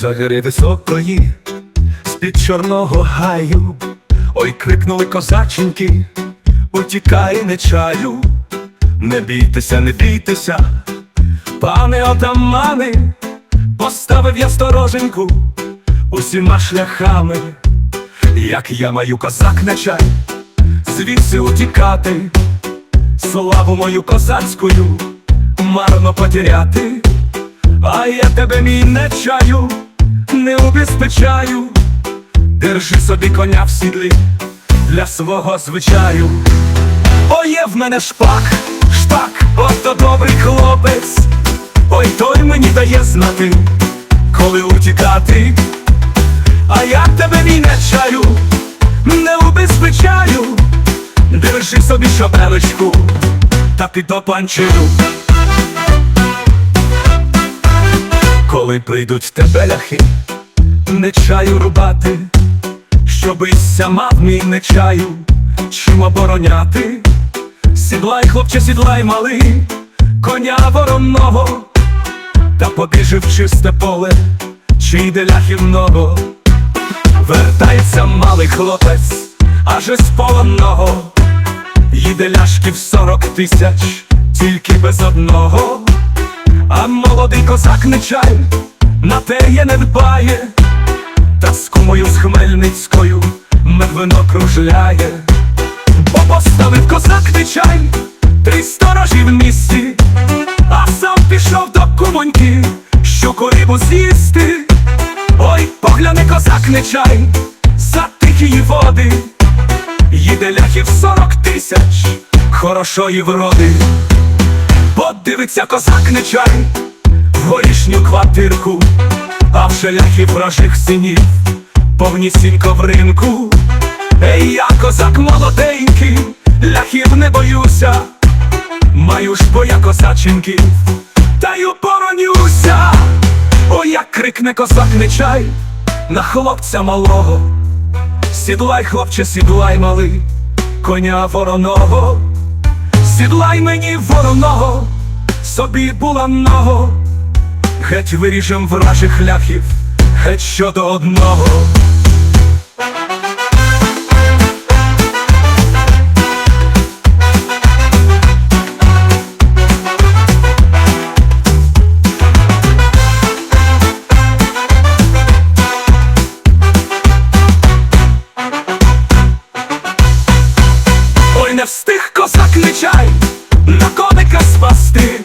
за гори високої, з-під чорного гаю, ой, крикнули козаченьки, утікай, не чаю, не бійтеся, не бійтеся, пане отамани, поставив я стороженьку усіма шляхами, як я маю козак на чай, звідси утікати, славу мою козацькою марно потеряти. А я тебе мій не чаю, не убезпечаю, держи собі коня в сідлі для свого звичаю. О, є в мене шпак, шпак, ото добрий хлопець, ой той мені дає знати, коли утікати, а я тебе мій не чаю, не убезпечаю, держи собі шапелечку та під опанчину. Коли прийдуть тебе ляхи, не чаю рубати, щобися мав мій не чаю, чим обороняти, сідлай, хлопче, сідлай малий, коня воронного, та побіжи в чисте поле, чи йде ляхів много, вертається малий хлопець, аж із полонного, їде ляшків сорок тисяч, тільки без одного. А молодий козак не чай, на теє не дбає, та з кумою з Хмельницькою медвино кружляє, бо поставив козак не чай, три сторожі в місті, а сам пішов до кумоньки, щуку рибу з'їсти. Ой, погляне козак не чай, за тихії води, їде ляхів сорок тисяч, хорошої вроди. Подивиться козак не чай в горішню квартирку, а в шеляхі вражих синів повнісінько в ринку. Ей, я козак молоденький, ляхів не боюся, маю ж боя козаченьків, та й оборонюся. О, як крикне козак не чай на хлопця малого. Сідлай, хлопче, сідлай малий, коня вороного. Сідлай мені вороного, собі буланого, геть виріжем вражих ляхів, геть щодо одного. Ой, не встиг козак не чай на коника спасти,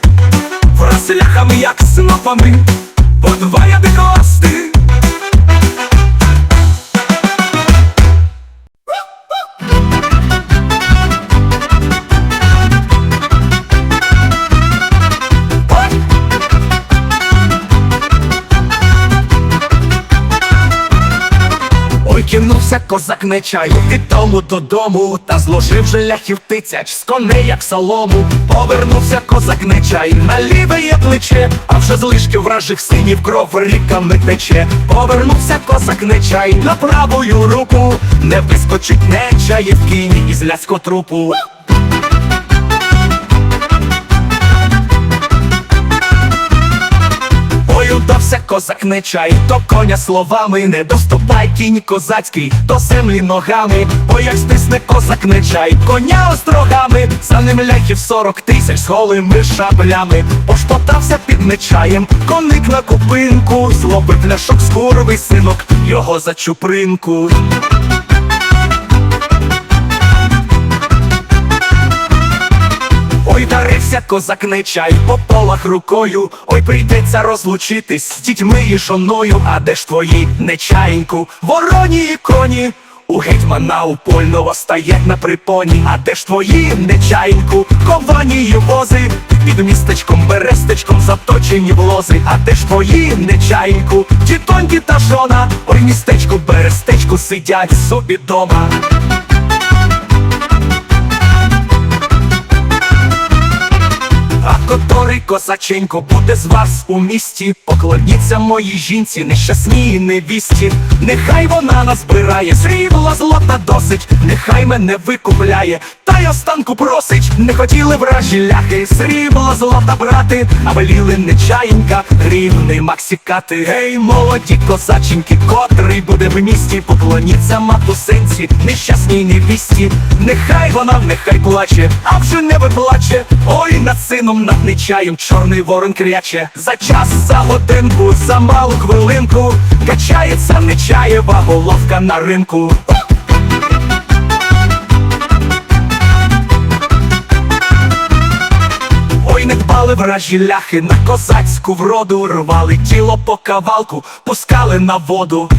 враз ляхами, як снопами, подвоє. Ой, кинувся козак не чаю, і тому додому, та зложив же ляхів тисяч з коней, як солому. Повернувся козак не чай, на ліве є плече, а вже з лишків вражих синів кров ріками тече. Повернувся козак не чай на правою руку, не вискочить не чає в кінь із лясько козак не чай, то коня словами, не доступай кінь козацький, до землі ногами, бо як стисне козак не чай, коня острогами, за ним ляхів сорок тисяч з голими шаблями, пошпотався під нечаєм, коник на купинку, злобив пляшок з курви синок, його за чупринку. Ой, дарився козак не чай по полах рукою. Ой, прийдеться розлучитись з дітьми і жоною. А де ж твої нечаєньку? Вороні і коні. У гетьмана упольного стоять на припоні. А де ж твої нечаєньку? Ковані й вози. Під містечком, берестечком заточені в лози. А де ж твої нечаєнку? Тітоньки та жона. Ой, містечку, берестечку сидять собі дома. А котрий козаченько буде з вас у місті. Поклоніться моїй жінці, нещасній невісті. Нехай вона назбирає срібла злота досить, нехай мене викупляє, та й останку просить. Не хотіли вражі ляхи, срібла злота брати, а веліли нечаєнька, рівний максикати. Гей, молоді козаченьки, котрий буде в місті, поклоніться матусинці, нещасній невісті. Нехай вона, нехай плаче, а вже не виплаче. Ой, над сином, над нечаєм чорний ворон кряче. За час, за годинку, за малу хвилинку, качається нечаєва головка на ринку. Ой, не дбали вражі ляхи на козацьку вроду, рвали тіло по кавалку, пускали на воду.